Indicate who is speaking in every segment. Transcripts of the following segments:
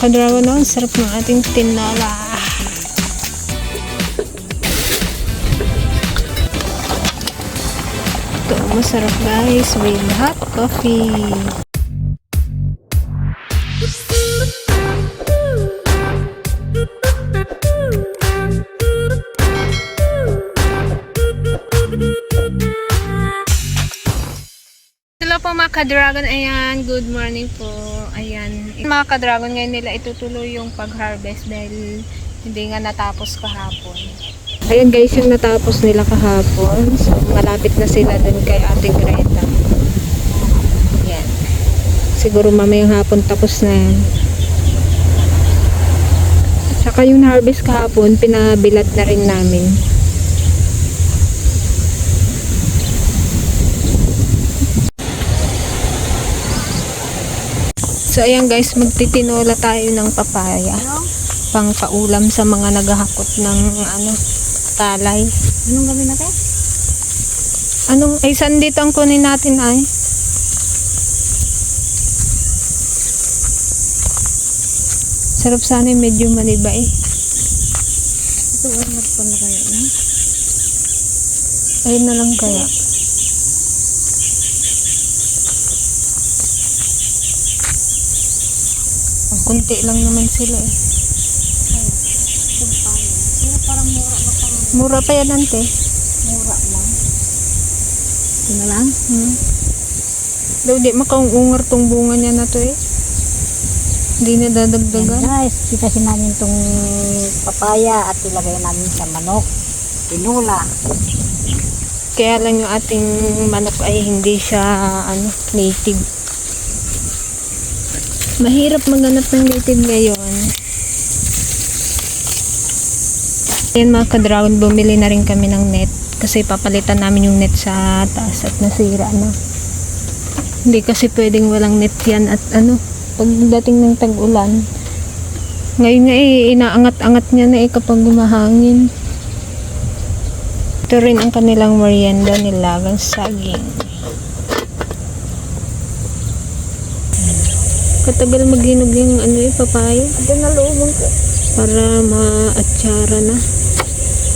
Speaker 1: kadragon no? Ang sarap ng ating tinola. Ito, masarap guys with hot coffee. Hello po mga ka-dragon. Ayan, good morning po. Ayan. Mga ka-dragon, ngayon nila itutuloy yung pag-harvest dahil hindi nga natapos kahapon. Ayan guys, yung natapos nila kahapon. So, malapit na sila dun kay Ate Greta. Ayan. Siguro mamayang hapon tapos na yan. Saka yung harvest kahapon, pinabilat na rin namin. So ayan guys, magtitinola tayo ng papaya. Pang paulam sa mga naghahakot ng ano, talay.
Speaker 2: Anong gawin natin?
Speaker 1: Anong, ay saan dito ang kunin natin ay? Sarap sana yung medyo maniba eh.
Speaker 2: Ito, or magpon na kayo.
Speaker 1: Ayun na lang kaya. Kunti lang naman sila eh.
Speaker 2: Pero parang mura ba pang
Speaker 1: Mura pa yan ante.
Speaker 2: mura lang. Ito na lang.
Speaker 1: Hmm. Daw di makaungar tong bunga niya na to eh. Hindi na
Speaker 2: Yan
Speaker 1: dadagdagan.
Speaker 2: guys, pitasin namin itong papaya at ilagay namin sa manok. Tinula.
Speaker 1: Kaya lang yung ating manok ay hindi siya ano, native. Mahirap maghanap ng native ngayon. Ayan mga ka-dragon, bumili na rin kami ng net. Kasi papalitan namin yung net sa taas at nasira na. Hindi kasi pwedeng walang net yan at ano, pagdating ng tag-ulan. Ngayon nga eh, inaangat-angat niya na eh kapag gumahangin. Ito rin ang kanilang merienda nilagang saging. Katagal maghinog yung ano yung papaya
Speaker 2: Ito na luumong ko.
Speaker 1: para maatsara na.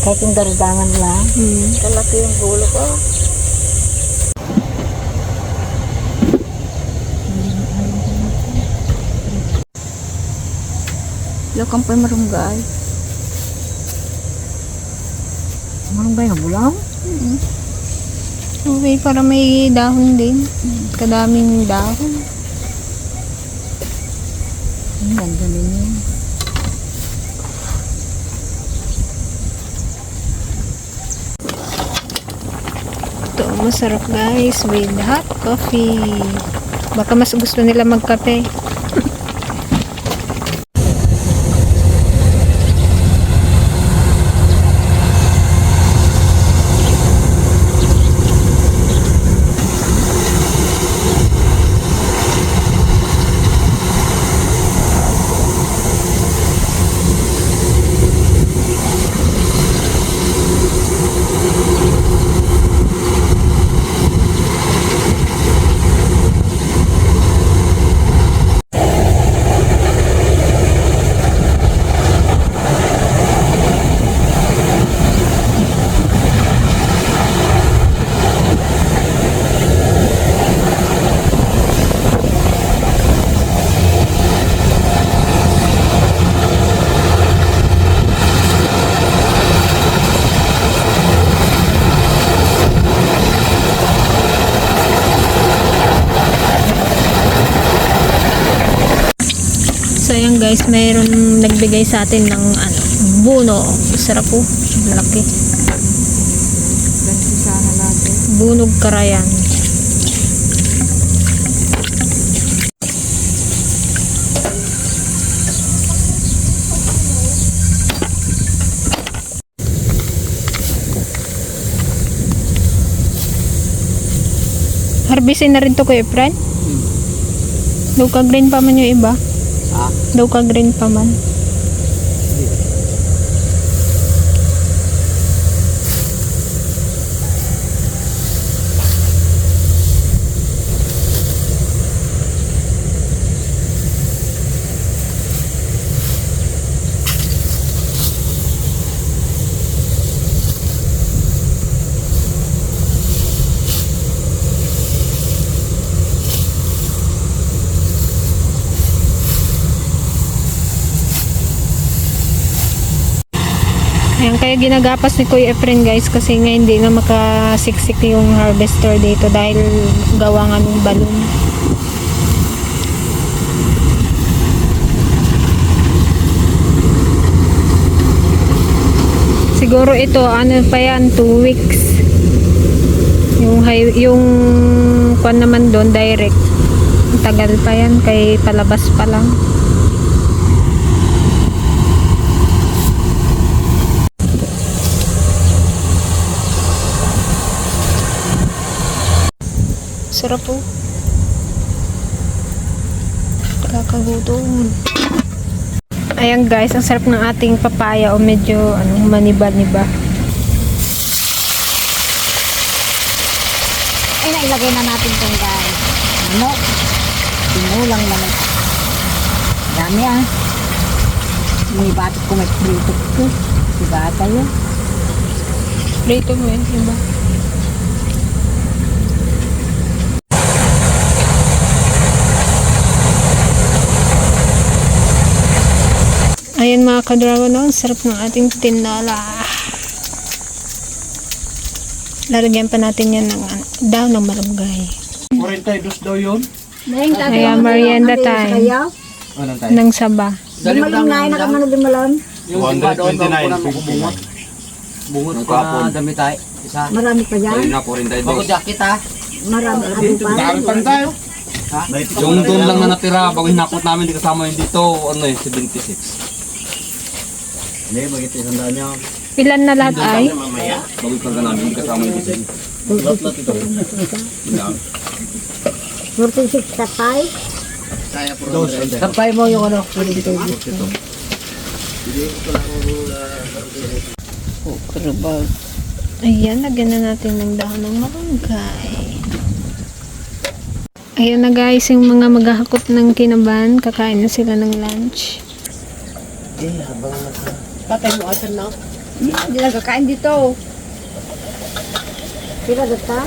Speaker 2: Kahit yung dardangan lang.
Speaker 1: Hmm.
Speaker 2: Kalaki yung gulo ko. Lakang pa marunggay. Marunggay na bulang?
Speaker 1: Okay, para may dahon din. Kadaming dahon.
Speaker 2: Ganda ninyo.
Speaker 1: Ito, masarap guys with hot coffee. Baka mas gusto nila magkape. So ayan guys, mayroon nagbigay sa atin ng ano, buno. Sarap po. Malaki.
Speaker 2: Sana natin.
Speaker 1: Bunog karayan. Harvestin na rin to kuya Fred? Daw ka green pa man yung iba?
Speaker 2: Ah,
Speaker 1: Daw ka green pa man. Ayan, kaya ginagapas ni Kuya Efren guys kasi nga hindi na makasiksik yung harvester dito dahil gawa nga ng balon. Siguro ito, ano pa yan, 2 weeks. Yung, yung kwan naman doon, direct. Tagal pa yan, kay palabas pa lang. Sarap po. Kakagutom. Ayan guys, ang sarap ng ating papaya o medyo ano, maniba-niba.
Speaker 2: Ay, nailagay na natin itong guys. Manok. Tinulang naman. Dami ah. May batik ko may prito ko. Si bata yun.
Speaker 1: Prito mo yun, iba. Ayan mga ka-dragon, oh, ang sarap ng ating tinala. Lalagyan pa natin yan ng ano, daw ng malunggay.
Speaker 3: 42 daw yun.
Speaker 2: Ako,
Speaker 1: merienda
Speaker 2: kayaw.
Speaker 3: Anong tayo?
Speaker 1: Ng saba.
Speaker 3: Dali mo
Speaker 2: Dimalam na, ay nakamano dimalam.
Speaker 3: Yung iba doon, doon ko na makubungot. Bungot ko na damit tayo. Isa.
Speaker 2: Marami pa yan.
Speaker 4: Ayun na, 42.
Speaker 3: Bago jacket ha.
Speaker 2: Marami ano pa.
Speaker 3: tayo.
Speaker 4: Yung doon lang na natira, bago hinakot namin, di kasama yung dito, ano eh, 76.
Speaker 3: Hindi, magiging isang daan niya.
Speaker 1: Ilan na lahat ay?
Speaker 4: Bago yung namin, di kasama yung dito.
Speaker 3: Lot-lot ito.
Speaker 2: 46 tatay.
Speaker 3: Dos. Sampay mo yung ano. Oh, karabal.
Speaker 1: Ayan, lagyan na natin ng dahon ng malunggay. Ayan na guys, yung mga maghahakot ng kinaban, kakain na sila ng lunch.
Speaker 3: Eh, habang nasa... Patay mo asan na.
Speaker 2: Hindi na kakain dito. Sila data?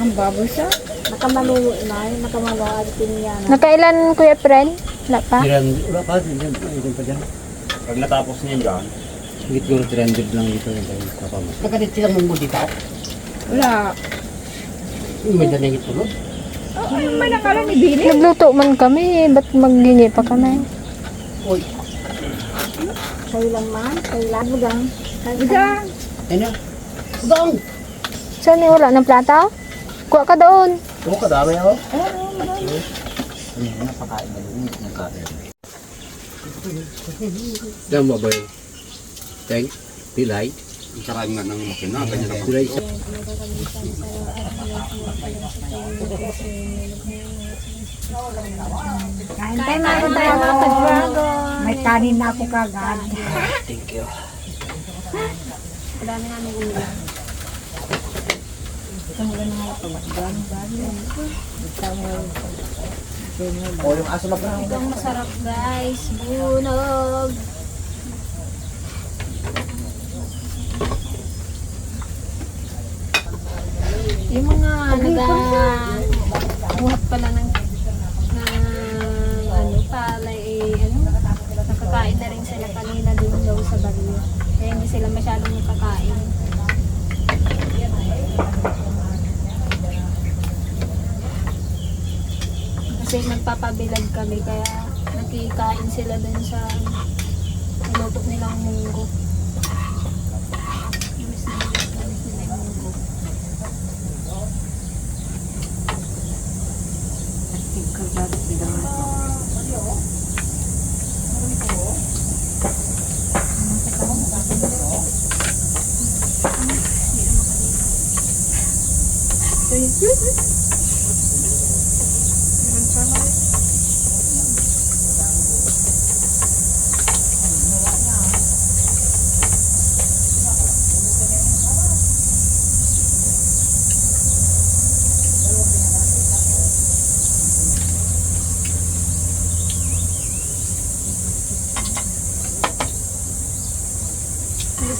Speaker 2: Ang baboy siya. Nakamalo na, nakamalo atin niya.
Speaker 1: Nakailan Kuya Fren? Wala pa?
Speaker 3: Tiran, wala pa, hindi hindi pa dyan.
Speaker 4: Pag natapos niya dyan,
Speaker 3: Higit ko 300 lang dito yung kapama. Nakalit silang mong dito?
Speaker 2: Wala.
Speaker 3: May danay ito, no?
Speaker 2: May nakalang ibili.
Speaker 1: Nagluto man kami, ba't maghingi pa kami?
Speaker 3: Uy,
Speaker 2: Kayo lang man, kayo lang. Bugang. Bugang.
Speaker 3: ano? Bang!
Speaker 1: Saan yung wala ng plata? Kuha ka doon.
Speaker 3: Oo, kadami ako. Ano, napakain na yun. Nakain. Yan ba ba yun? Teng, pilay.
Speaker 4: ang karami nga ng makina, ganyan ako.
Speaker 3: Pilay sa...
Speaker 2: Kain tayo mga dragon. May kanin na ako kagad.
Speaker 3: Thank you. O, yung aso magkano?
Speaker 1: Ang masarap guys, bunog. Yung mga naga buhat pala ng ng ano palay eh, ano nakakain na rin sila kanina dun daw sa baryo. Kaya hindi sila masyadong nakakain. Kasi nagpapabilad kami kaya nakikain sila dun sa luto nilang munggo. Miss na miss na miss nila yung munggo.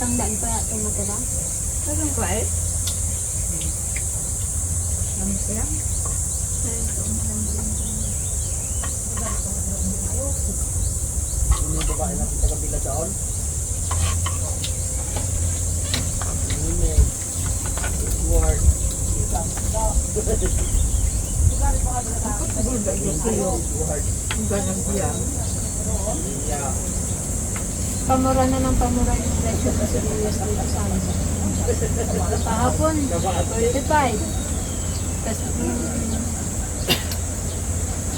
Speaker 1: Isang daan pa yata yung matira. Isang pa eh?
Speaker 3: Yung babae natin taga-pila doon.
Speaker 1: Pamura na ng pamura yung presyo sa sibuyas dito sa amin. Kahapon, 35. Tapos, mm,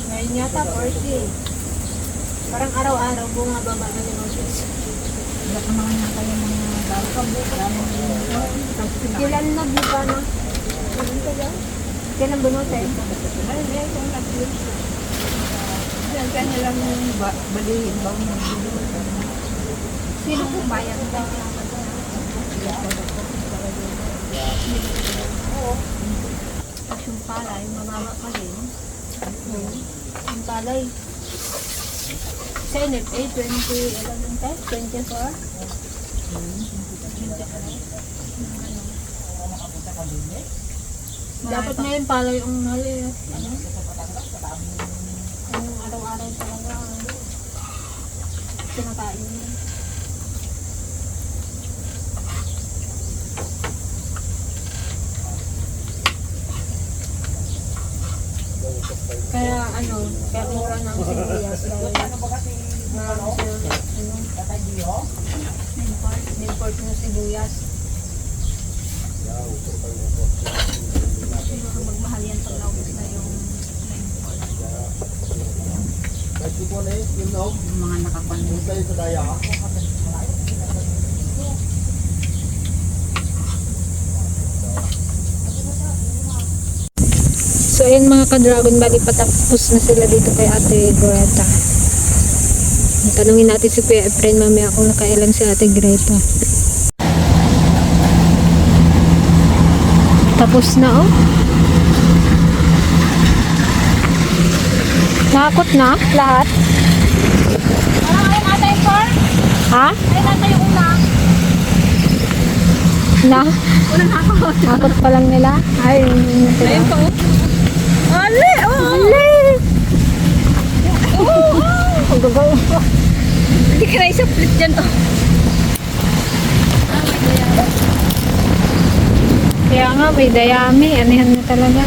Speaker 1: ngayon yata, 40. Parang araw-araw, bunga baba na limang piso.
Speaker 2: Baka mga na kayo mga bawang.
Speaker 1: Kailan na buka na? Kailan bunote?
Speaker 2: Yan kanya lang yung ba- balihin ba mo
Speaker 1: Sino kumayag ba? Tapos yung palay, mababa pa din. Yung palay. Sa NFA, 20, ilan yung test? 24? Dapat na yung palay ang mali. Ano? Yung araw-araw talaga. Kinakain niya. Kaya ano, kaya mura ng sibuyas dahil silang ano, import, import ng sibuyas. Siguro magmahal yan pag naubos na yung na-import.
Speaker 2: yung mga nakapansin.
Speaker 1: So ayun mga ka-dragon, bali patapos na sila dito kay Ate Greta. Tanungin natin si Kuya Efren mamaya kung nakailan si Ate Greta. Tapos na oh. Nakakot na lahat? Ha? Na? Nakakot pa lang nila? Ay, Ayun pa Ale! Oh! Ale! Ang gagaw. Hindi ka na dyan, oh. Kaya nga, may dayami. Anihan na talaga.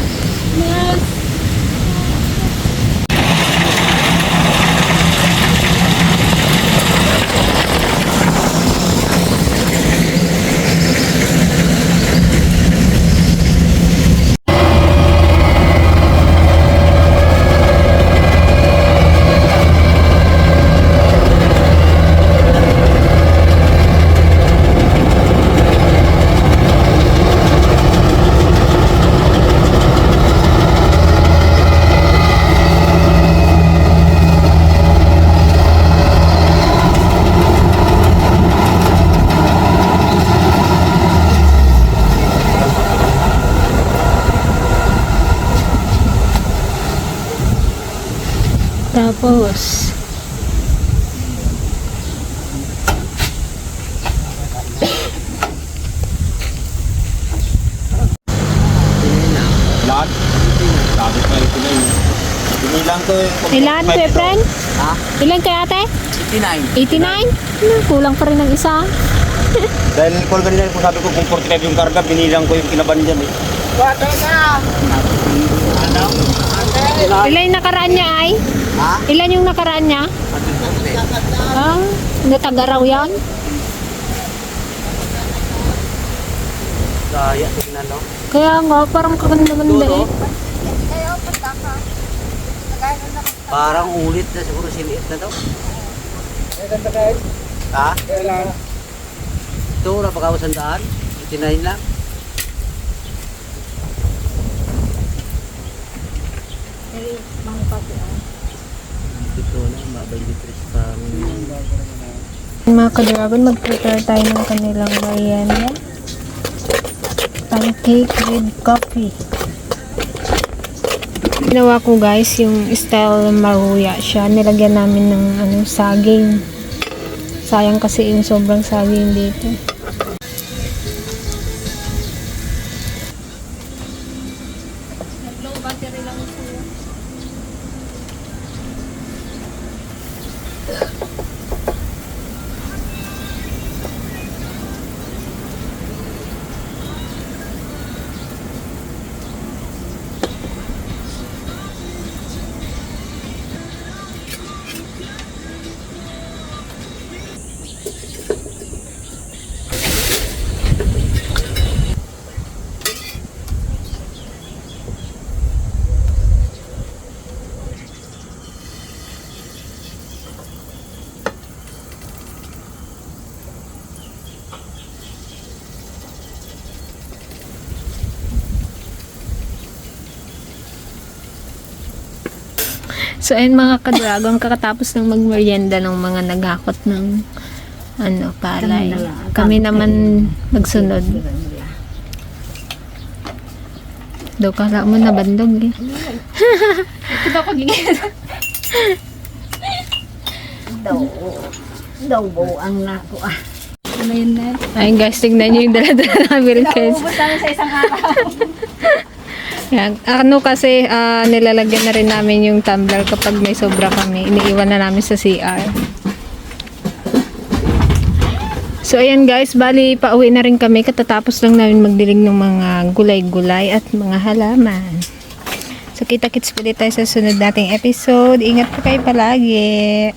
Speaker 1: Tapos,
Speaker 4: Lahat? Sabi ko ito na yun. Binilang ko yung...
Speaker 1: ilan, Kuya Efren?
Speaker 3: Ha?
Speaker 1: Ilan kay ate?
Speaker 3: 89.
Speaker 1: 89? Hmm, kulang pa rin ng isa.
Speaker 4: Dahil call kanina kung sabi ko kung 45 yung karga, binilang ko yung kinaban dyan eh.
Speaker 1: Ilan yung nakaraan niya ay?
Speaker 3: Ha?
Speaker 1: Ilan yung nakaraan niya? Ah, natagaraw yan?
Speaker 3: Kaya, tingnan no?
Speaker 1: Kaya nga, parang kaganda-ganda eh.
Speaker 3: Parang ulit na siguro siliit na to. Ha? Ito, napakawasan daan. 89 lang. Ito na, mabay litris pa.
Speaker 1: Mga ka-dragon, mag-prepare tayo ng kanilang merienda. Pancake with coffee. Ginawa ko guys, yung style maruya siya. Nilagyan namin ng ano, saging. Sayang kasi yung sobrang saging dito. So, ayun mga ka-dragon, kakatapos ng magmerienda ng mga naghakot ng ano, palay. Kami naman magsunod. Do, kala mo na bandog eh. Ito daw kagigil.
Speaker 2: Daw, daw buang na ko ah.
Speaker 1: Ano yun na? Ayun guys, tignan nyo yung dala-dala namin guys.
Speaker 2: Ubus namin sa isang araw.
Speaker 1: Yan. Ano kasi, ah, nilalagyan na rin namin yung tumbler kapag may sobra kami. Iniiwan na namin sa CR. So, ayan guys, bali, pauwi na rin kami. Katatapos lang namin magdilig ng mga gulay-gulay at mga halaman. So, kita-kits ulit tayo sa sunod nating episode. Ingat po kayo palagi.